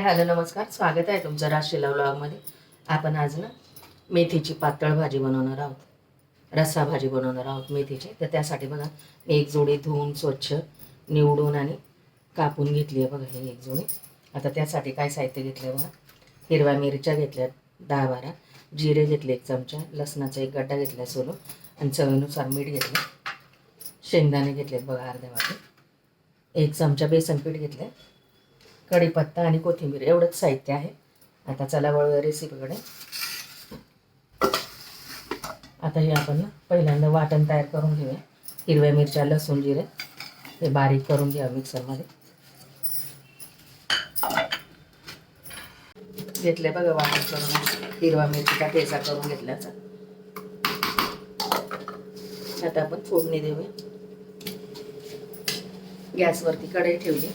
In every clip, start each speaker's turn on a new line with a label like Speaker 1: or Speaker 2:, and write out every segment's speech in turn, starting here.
Speaker 1: Hi hello नमस्कार. स्वागत आहे तुमचं राशीला व्लॉगमध्ये. आपण आज ना मेथीची पातळ भाजी बनवणार आहोत. रस्सा भाजी बनवणार आहोत मेथीची. तर त्यासाठी बघा मी एक जोडी धुवून स्वच्छ निवडून आणि कापून घेतली आहे बघा ही एक जोडी. आता त्यासाठी काय साहित्य घेतलं आहे बघा. हिरव्या मिरच्या घेतल्या दहा बारा. जिरे घेतले एक चमचा. लसणाचा एक गड्डा घेतला आहे सोलो आणि चवीनुसार मीठ घेतलं शेंगदाणे घेतलेत बघा अर्ध्या वाटे. एक चमचा बेसन पीठ घेतलं कढीपत्ता आणि कोथिंबीर एवढंच साहित्य आहे. आता चला वळ रेसिपीकडे आता हे आपण पहिल्यांदा वाटण तयार करून घेऊया. हिरव्या मिरच्या लसूण जिरे हे बारीक करून घ्या मिक्सरमध्ये. घेतले बघा वाटण करून. हिरवा मिरचीचा ठेचा करून घेतल्याचा. आता आपण फोडणी देऊया. गॅसवरती कढई ठेवली.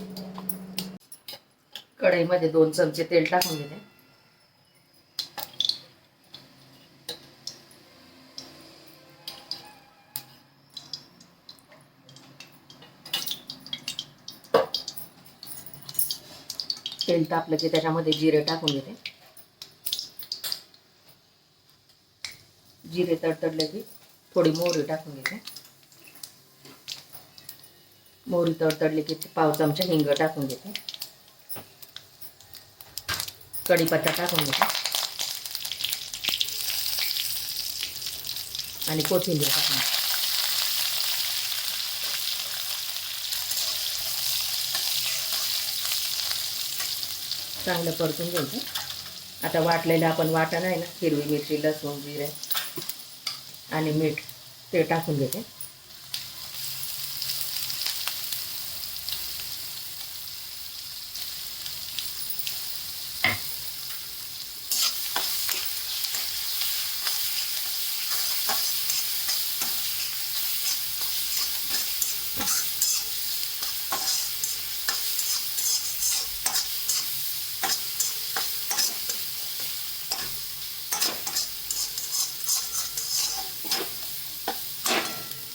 Speaker 1: कढईमध्ये दोन चमचे तेल टाकून घेते तेल तापलं की त्याच्यामध्ये जिरे टाकून घेते जिरे तडतडले की थोडी मोहरी टाकून घेते मोहरी तडतडली की पाव चमचा हिंग टाकून घेते कढीपत्ता टाकून घेते. आणि कोथिंबीर टाकून चांगलं परतून घ्यायचं. आता वाटलेलं आपण वाटण आहे ना हिरवी मिरची लसूण जिरे आणि मीठ ते टाकून घेते.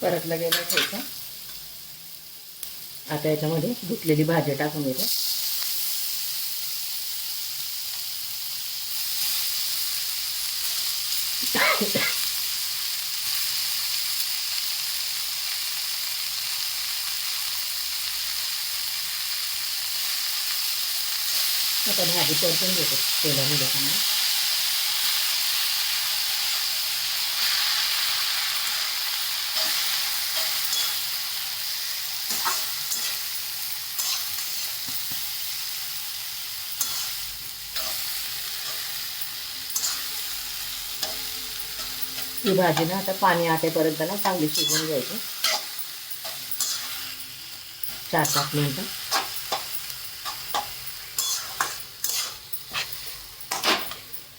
Speaker 1: परतलं गेलं ठेवतं आता याच्यामध्ये धुतलेली भाजी टाकून घेते आता भाजी परतून घेते. तेलामध्ये चांगलं. ही भाजी ना आता पाणी आटेपर्यंत ना चांगली शिजवून घ्यायची. चार पाच मिनटं.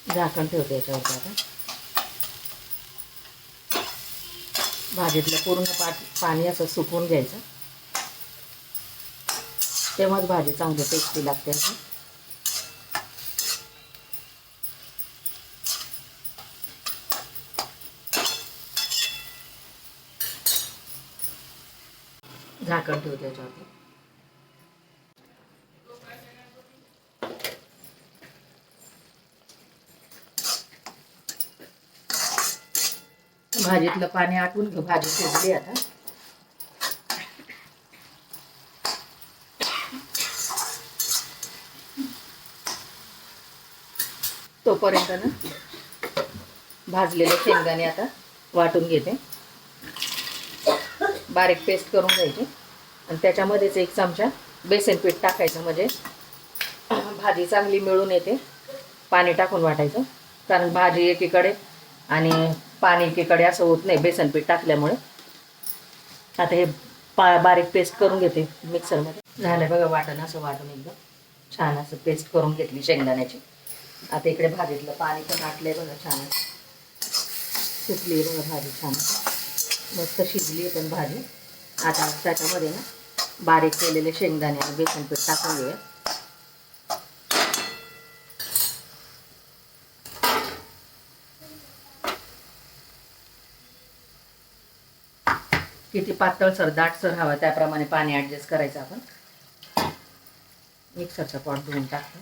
Speaker 1: झाकण ठेवते याच्यावरती आता. भाजीतलं पूर्ण पाट पाणी असं सुकवून घ्यायचं. तेव्हाच भाजी चांगली टेस्टी लागते असं झाकण ठेवते त्याच्यावरती. भाजीतलं पाणी आटून घेऊ भाजी शिजली आता. तोपर्यंत ना भाजलेले शेंगदाणे आता वाटून घेते. बारीक पेस्ट करून घ्यायची. आणि त्याच्यामध्येच एक चमचा बेसन पीठ टाकायचं. म्हणजे भाजी चांगली मिळून येते. पाणी टाकून वाटायचं. कारण भाजी एकीकडे आणि पाणी एकीकडे असं होत नाही बेसन पीठ टाकल्यामुळे. आता हे पा बारीक पेस्ट करून घेते मिक्सरमध्ये. झालं बघा वाटण असं वाटून एकदम छान असं पेस्ट करून घेतली शेंगदाण्याची. आता इकडे भाजीतलं पाणी पण आटलंय बघा छान. सुटली बघा भाजी छान. मस्त शिजली पण भाजी. आता त्याच्यामध्ये ना बारीक केलेले शेंगदाणे आणि बेसन पीठ टाकून घेऊया. किती पातळसर दाटसर हवा त्याप्रमाणे पाणी ॲडजस्ट करायचं आपण. मिक्सरचा पॉट धुवून टाकतो.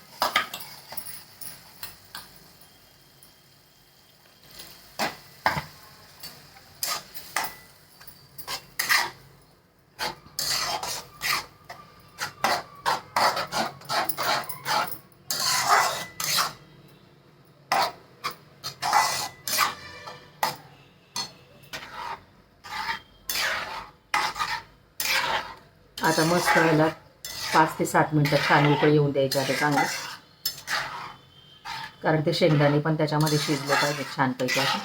Speaker 1: आता मस्त व्हायला पाच ते सात मिनटं छान उकळी येऊन द्यायची आता चांगली. कारण ते शेंगदाणे पण त्याच्यामध्ये शिजले पाहिजे छानपैकी असं.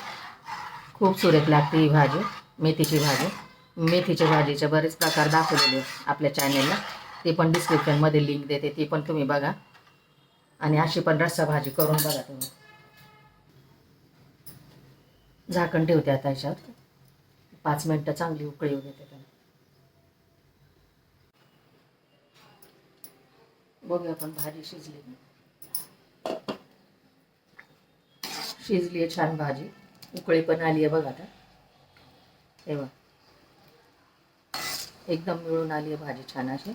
Speaker 1: खूप सुरेख लागते ही भाजी मेथीची भाजी. मेथीच्या भाजीचे बरेच प्रकार दाखवलेले आहेत आपल्या चॅनेलला ते पण डिस्क्रिप्शनमध्ये लिंक देते ती पण तुम्ही बघा. आणि अशी पण रस्सा भाजी करून बघा तुम्ही. झाकण ठेवते आता याच्यावर. पाच मिनटं चांगली उकळी येऊ देते त्याला. बघूया आपण भाजी शिजली शिजली आहे छान भाजी. उकळी पण आली आहे बघ आता. तेव्हा एकदम मिळून आली आहे भाजी छान अशी.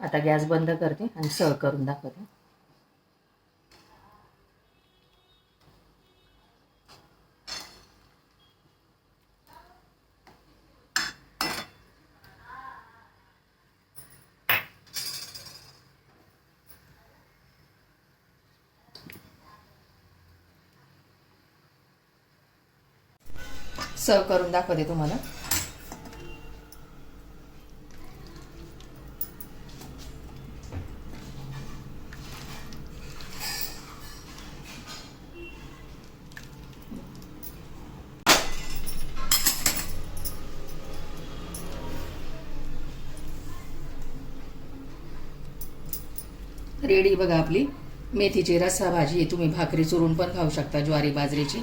Speaker 1: आता गॅस बंद करते आणि सळ करून दाखवते. सर्व करून दाखवते तुम्हाला. रेडी बघा आपली. मेथीची रस्सा भाजी तुम्ही भाकरी चुरून पण खाऊ शकता ज्वारी बाजरीची.